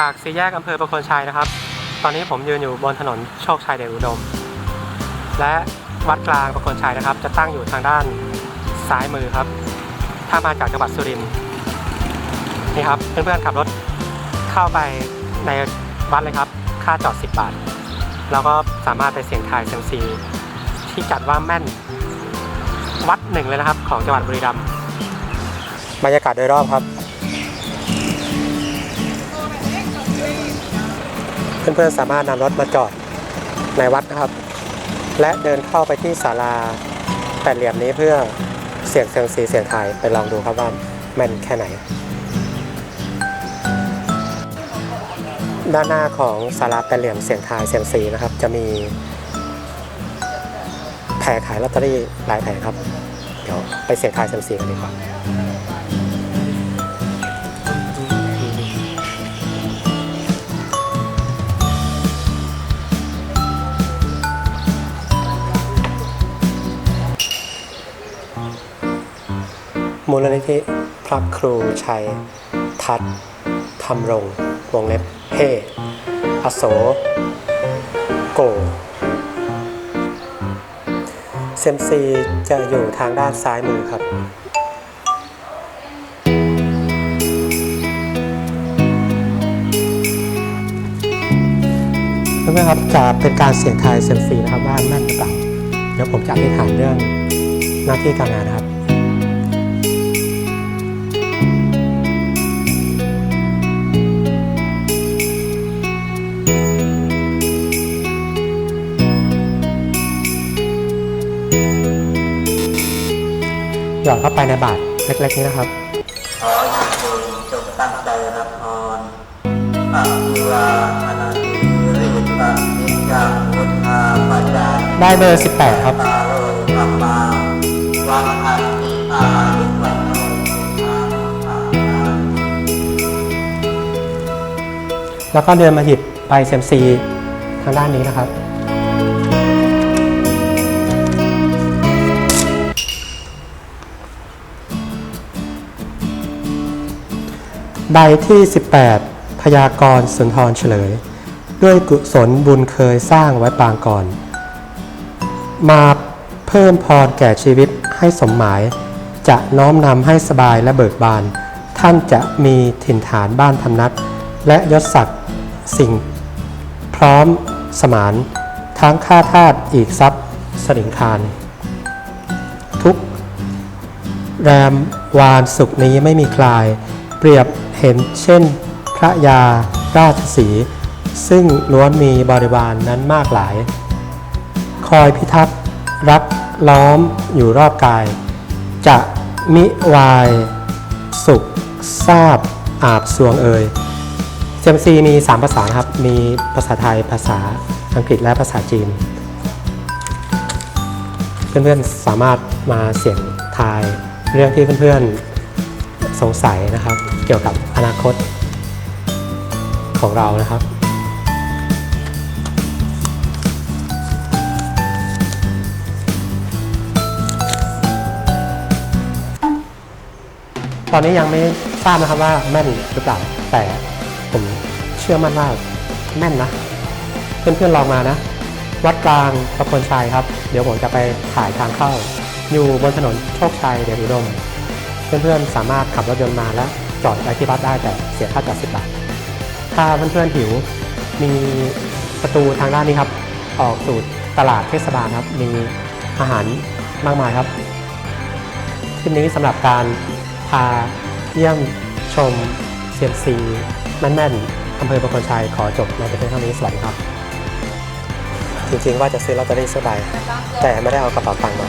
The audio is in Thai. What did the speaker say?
จากสี่แยกอำเภอประโคนชัยนะครับ ตอนนี้ผมยืนอยู่บนถนนโชคชัยเดชอุดม และวัดกลางประโคนชัยนะครับ จะตั้งอยู่ทางด้านซ้ายมือครับ ถ้ามาจากจังหวัดสุรินทร์นี่ครับเพื่อนๆขับรถเข้าไปในวัดเลยครับ ค่าจอด 10 บาท แล้วก็สามารถไปเสี่ยงทายเซมซีที่จัดว่าแม่นวัดหนึ่งเลยนะครับ ของจังหวัดบุรีรัมย์บรรยากาศโดยรอบครับ เพื่อนๆสามารถนำรถมาจอดในวัดนะครับ และเดินเข้าไปที่ศาลาแปดเหลี่ยมนี้เพื่อเสียงเซียงซีเสียงไทยไปลองดูครับว่าแม่นแค่ไหน ด้านหน้าของศาลาแปดเหลี่ยมเสียงไทยเสียงซีนะครับ จะมีแผงขายลอตเตอรี่หลายแผงครับ เดี๋ยวไปเสียงไทยเสียงซีกันดีกว่า มูลนิธิพระครูชัย ทัศธรรมรงวงเล็บเฮอโศโกเซมซีจะอยู่ทางด้านซ้ายมือครับเพื่อนๆครับจะเป็นการเสี่ยงทายเซมซีนะครับว่าแม่นหรือเปล่าเดี๋ยวผมจะอธิษฐานเรื่องหน้าที่การงานนะครับ อดเข้าไปในบาทเล็กๆนี้นะครับขอญาติโยมจงตั้งใจรับพรอะวิวาอนาติริปะนิยังพุทธาปัจจาได้เบอร์18 ครับ ตาโลกัมมาวังอันติอาลิวันโนอาอาอาแล้วก็เดินมาหยิบใบเซยมซีทางด้านนี้นะครับ ใบที่ 18 พยากรณ์สุนทรเฉลย ด้วยกุศลบุญเคยสร้างไว้ปางก่อน มาเพิ่มพรแก่ชีวิตให้สมหมาย จะน้อมนำให้สบายและเบิกบาน ท่านจะมีถิ่นฐานบ้านพำนัก และยศศักดิ์สิ่ง พร้อมสมานทั้งค่าทาสอีกทรัพย์สริงคารทุก แรมวานสุขนี้ไม่มีคลาย เปรียบเห็นเช่น พระยาราชสี ซึ่งล้วนมีบริวารนนั้นมากหลาย คอยพิทักษ์รักล้อมอยู่รอบกาย จะมิวาย สุขทราบ อาบสวงเอ่ย CMC มี 3 ภาษาครับ มีภาษาไทยภาษาอังกฤษและภาษาจีน เพื่อนๆสามารถมาเสี่ยงทายเรื่องที่เพื่อนๆ สงสัยนะครับ เกี่ยวกับอนาคตของเรานะครับตอนนี้ยังไม่ทราบนะครับว่าแม่นหรือเปล่า แต่ผมเชื่อมั่นว่าแม่นนะ เพื่อนๆลองมานะ วัดกลางประพลชัยครับ เดี๋ยวผมจะไปถ่ายทางเข้า อยู่บนถนนโชคชัยเดชอุดม เพื่อนๆ สามารถขับรถยนต์มาแล้วจอดไว้ที่วัดได้แต่เสียค่าจอด10บบาท ถ้าเพื่อนๆหิวมีประตูทางด้านนี้ครับ ออกสู่ตลาดเทศบาลครับ มีอาหารมากมายครับคลิปนี้สำหรับการพาเยี่ยมชมเซียมซีแม่นๆอำเภอประคนชัยขอจบในเพียงเท่านี้สวัสดีครับ จริงๆว่าจะซื้อลอตเตอรี่สักใบแต่ไม่ได้เอากระเป๋าตังค์มา